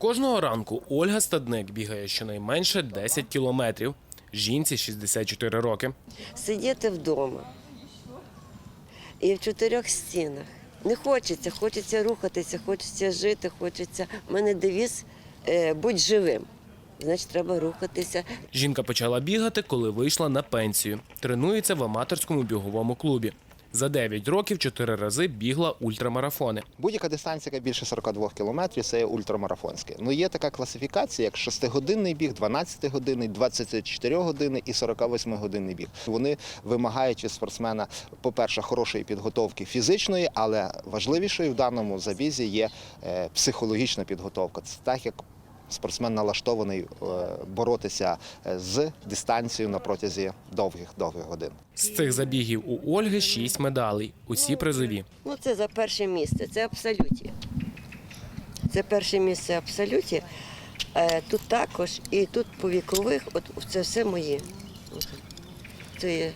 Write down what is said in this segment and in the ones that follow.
Кожного ранку Ольга Стадник бігає щонайменше 10 кілометрів. Жінці 64 роки. сидіти вдома і в чотирьох стінах. Не хочеться, хочеться рухатися, хочеться жити, хочеться. У мене девіз е, будь живим. Значить, треба рухатися. Жінка почала бігати, коли вийшла на пенсію. Тренується в аматорському біговому клубі. За 9 років чотири рази бігла ультрамарафони. Будь-яка дистанція, яка більше 42 кілометрів, це є ультрамарафонське. Ну є така класифікація, як 6-годинний біг, 12-годинний, 24 години і 48-годинний біг. Вони вимагають від спортсмена, по-перше, хорошої підготовки фізичної, але важливішою в даному забізі є е, психологічна підготовка. Це так як спортсмен налаштований е, боротися е, з дистанцією на протязі довгих довгих годин. З цих забігів у Ольги 6 медалей, усі призові. Ну, це за перше місце, це абсолюті. Це перше місце абсолюті. Е, Тут також і тут по вікових, от це все моє. Це є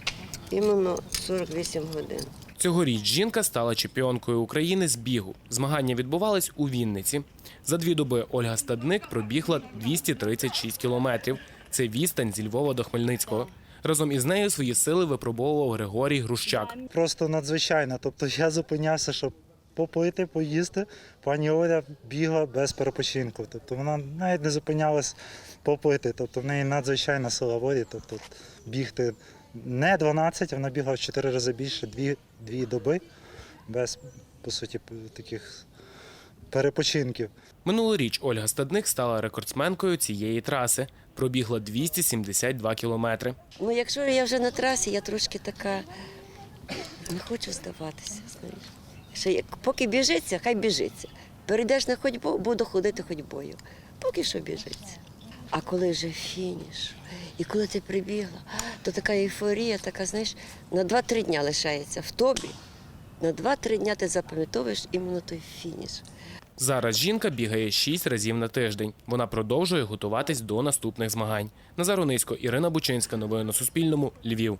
іменно 48 годин. Цьогоріч жінка стала чемпіонкою України з бігу. Змагання відбувались у Вінниці. За дві доби Ольга Стадник пробігла 236 кілометрів. Це відстань зі Львова до Хмельницького. Разом із нею свої сили випробовував Григорій Грущак. просто надзвичайно. Тобто я зупинявся, щоб попити, поїсти. Пані Оля бігла без перепочинку. Тобто вона навіть не зупинялась попити. Тобто в неї надзвичайна сила волі. Тобто бігти не 12, вона бігла в 4 рази більше, дві, дві доби без, по суті, таких перепочинків. Минулоріч Ольга Стадник стала рекордсменкою цієї траси. Пробігла 272 кілометри. Ну, якщо я вже на трасі, я трошки така не хочу здаватися. Знаєш. Ще як, поки біжиться, хай біжиться. Перейдеш на ходьбу, буду ходити ходьбою. Поки що біжиться. А коли вже фініш, і коли ти прибігла, то така ейфорія, така, знаєш, на 2-3 дня лишається в тобі. На 2-3 дня ти запам'ятовуєш іменно той фініш. Зараз жінка бігає 6 разів на тиждень. Вона продовжує готуватись до наступних змагань. Назар Онисько, Ірина Бучинська. Новини на Суспільному. Львів.